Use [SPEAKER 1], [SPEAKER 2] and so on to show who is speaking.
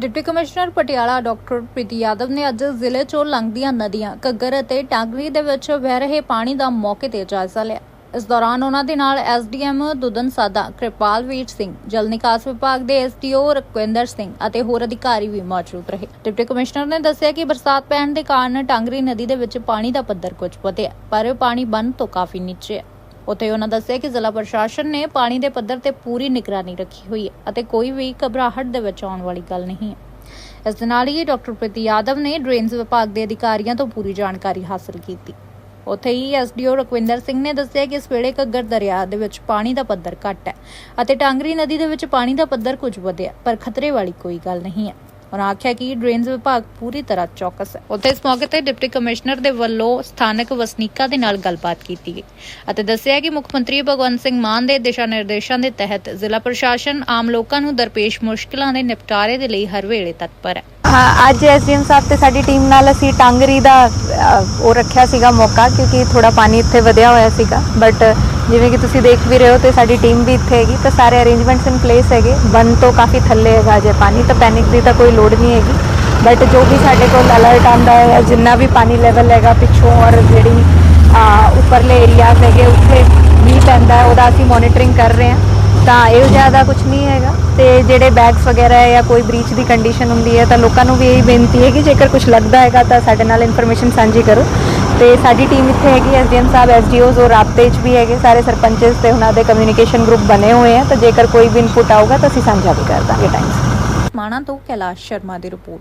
[SPEAKER 1] Deputy commissioner Patiala doctor Preeti Yadav ਨੇ ਅੱਜ ਜ਼ਿਲ੍ਹੇ 'ਚੋਂ ਲੰਘਦੀਆਂ ਨਦੀਆਂ ਘੱਗਰ ਅਤੇ ਟਾਂਗਰੀ ਦੇ ਵਿੱਚ ਵਹਿ ਰਹੇ ਪਾਣੀ ਦਾ ਮੌਕੇ ਤੇ ਜਾਇਜ਼ਾ ਲਿਆ। ਇਸ ਦੌਰਾਨ ਉਹਨਾਂ ਦੇ ਨਾਲ ਐਸਡੀਐਮ ਦੁਦਨ ਸਾਦਾ, ਕਿਰਪਾਲਵੀਰ ਸਿੰਘ, ਜਲ ਨਿਕਾਸ ਵਿਭਾਗ ਦੇ ਐਸਡੀਓ ਰਕਵਿੰਦਰ ਸਿੰਘ ਅਤੇ ਹੋਰ ਅਧਿਕਾਰੀ ਵੀ ਮੌਜੂਦ ਰਹੇ। ਡਿਪਟੀ ਕਮਿਸ਼ਨਰ ਨੇ ਦੱਸਿਆ ਕਿ ਬਰਸਾਤ ਪੈਣ ਦੇ ਕਾਰਨ ਟਾਂਗਰੀ ਨਦੀ ਦੇ ਵਿੱਚ ਪਾਣੀ ਦਾ ਪੱਧਰ ਕੁਝ ਵਧਿਆ, ਪਰ ਪਾਣੀ ਬੰਨ ਤੋਂ ਕਾਫੀ ਨੀਚੇ ਹੈ। ਉੱਥੇ ਉਹਨਾਂ ਦੱਸਿਆ ਕਿ ਜ਼ਿਲ੍ਹਾ ਪ੍ਰਸ਼ਾਸਨ ਨੇ ਪਾਣੀ ਦੇ ਪੱਧਰ ਤੇ ਪੂਰੀ ਨਿਗਰਾਨੀ ਰੱਖੀ ਹੋਈ ਹੈ ਅਤੇ ਕੋਈ ਵੀ ਘਬਰਾਹਟ ਦੇ ਵਿੱਚ ਆਉਣ ਵਾਲੀ ਗੱਲ ਨਹੀਂ ਹੈ। ਇਸ ਦੇ ਨਾਲ ਹੀ ਡਾਕਟਰ ਪ੍ਰੀਤੀ ਯਾਦਵ ਨੇ ਡਰੇਨਸ ਵਿਭਾਗ ਦੇ ਅਧਿਕਾਰੀਆਂ ਤੋਂ ਪੂਰੀ ਜਾਣਕਾਰੀ ਹਾਸਲ ਕੀਤੀ। ਉੱਥੇ ਹੀ ਐਸਡੀਓ ਰਕਵਿੰਦਰ ਸਿੰਘ ਨੇ ਦੱਸਿਆ ਕਿ ਇਸ ਵੇਲੇ ਘੱਗਰ ਦਰਿਆ ਦੇ ਵਿੱਚ ਪਾਣੀ ਦਾ ਪੱਧਰ ਘੱਟ ਹੈ ਅਤੇ ਟਾਂਗਰੀ ਨਦੀ ਦੇ ਵਿੱਚ ਪਾਣੀ ਦਾ ਪੱਧਰ ਕੁਝ ਵਧਿਆ, ਪਰ ਖਤਰੇ ਵਾਲੀ ਕੋਈ ਗੱਲ ਨਹੀਂ ਹੈ। ਉਹਨਾਂ ਆਖਿਆ ਕਿ ਡਰੇਨਸ ਵਿਭਾਗ ਪੂਰੀ ਤਰ੍ਹਾਂ ਚੌਕਸ ਹੈ। ਉੱਥੇ ਇਸ ਮੌਕੇ ਤੇ ਡਿਪਟੀ ਕਮਿਸ਼ਨਰ ਦੇ ਵੱਲੋਂ ਸਥਾਨਕ ਵਸਨੀਕਾਂ ਦੇ ਨਾਲ ਗੱਲਬਾਤ ਕੀਤੀ ਗਈ ਅਤੇ ਦੱਸਿਆ ਕਿ ਮੁੱਖ ਮੰਤਰੀ ਭਗਵੰਤ ਸਿੰਘ ਮਾਨ ਦੇ ਦਿਸ਼ਾ ਨਿਰਦੇਸ਼ਾਂ ਦੇ ਤਹਿਤ ਜ਼ਿਲ੍ਹਾ ਪ੍ਰਸ਼ਾਸਨ ਆਮ ਲੋਕਾਂ ਨੂੰ ਦਰਪੇਸ਼ ਮੁਸ਼ਕਲਾਂ ਦੇ ਨਿਪਟਾਰੇ ਦੇ ਲਈ ਹਰ ਵੇਲੇ ਤਤਪਰ ਹੈ।
[SPEAKER 2] ਅੱਜ ਐਸਡੀਐਮ ਸਾਹਿਬ ਤੇ ਸਾਡੀ ਟੀਮ ਨਾਲ ਅਸੀਂ ਟਾਂਗਰੀ ਦਾ ਉਹ ਰੱਖਿਆ ਸੀਗਾ ਮੌਕਾ, ਕਿਉਂਕਿ ਥੋੜਾ ਪਾਣੀ ਇੱਥੇ ਵਧਿਆ ਹੋਇਆ ਸੀਗਾ। ਬਟ ਜਿਵੇਂ ਕਿ ਤੁਸੀਂ ਦੇਖ ਵੀ ਰਹੇ ਹੋ ਤੇ ਸਾਡੀ ਟੀਮ ਵੀ ਇੱਥੇ ਹੈਗੀ, ਤਾਂ ਸਾਰੇ ਅਰੇਂਜਮੈਂਟਸ ਇਨ ਪਲੇਸ ਹੈਗੇ। ਬੰਨ ਤੋਂ ਕਾਫੀ ਥੱਲੇ ਹੈਗਾ ਜੇ ਪਾਣੀ, ਤਾਂ ਪੈਨਿਕ ਦੀ ਤਾਂ ਕੋਈ ਲੋੜ ਨਹੀਂ ਹੈਗੀ। ਬਟ ਜੋ ਵੀ ਸਾਡੇ ਕੋਲ ਅਲਰਟ ਆਂਦਾ ਹੈ ਜਾਂ ਜਿੰਨਾ ਵੀ ਪਾਣੀ ਲੈਵਲ ਹੈਗਾ ਪਿੱਛੋਂ ਔਰ ਜਿਹੜੀ ਉੱਪਰਲੇ ਏਰੀਆਜ਼ ਹੈਗੇ, ਉੱਥੇ ਵੀ ਪੈਂਦਾ ਉਹਦਾ ਅਸੀਂ ਮੋਨੀਟਰਿੰਗ ਕਰ ਰਹੇ ਹਾਂ। ਤਾਂ ਇਹ ਜ਼ਿਆਦਾ ਕੁਝ ਨਹੀਂ ਹੈਗਾ। ਤੇ ਜਿਹੜੇ ਬੈਗਸ ਵਗੈਰਾ ਹੈ ਜਾਂ ਕੋਈ ਬ੍ਰੀਚ ਦੀ ਕੰਡੀਸ਼ਨ ਹੁੰਦੀ ਹੈ ਤਾਂ ਲੋਕਾਂ ਨੂੰ ਵੀ ਇਹੀ ਬੇਨਤੀ ਹੈ ਕਿ ਜੇਕਰ ਕੁਝ ਲੱਗਦਾ ਹੈਗਾ ਤਾਂ ਸਾਡੇ ਨਾਲ ਇਨਫੋਰਮੇਸ਼ਨ ਸਾਂਝੀ ਕਰੋ। ਤੇ ਸਾਡੀ ਟੀਮ ਇੱਥੇ ਹੈਗੀ ਐਸਡੀਐਮ ਸਾਹਿਬ ਐਸਡੀਓਜ਼ ਔਰ ਰਾਬਤੇ 'ਚ ਵੀ ਹੈਗੇ, ਸਾਰੇ ਸਰਪੰਚਸ ਤੇ ਉਹਨਾਂ ਦੇ ਕਮਿਊਨੀਕੇਸ਼ਨ ਗਰੁੱਪ ਬਣੇ ਹੋਏ ਆ। ਤਾਂ ਜੇਕਰ ਕੋਈ ਵੀ ਇਨਪੁਟ ਆਊਗਾ ਤਾਂ ਅਸੀਂ ਸਾਂਝਾ ਵੀ ਕਰ ਦਾਂਗੇ। ਟਾਈਮ
[SPEAKER 1] ਮਾਣਾ ਤੋਂ ਕੈਲਾਸ਼ ਸ਼ਰਮਾ ਦੀ ਰਿਪੋਰਟ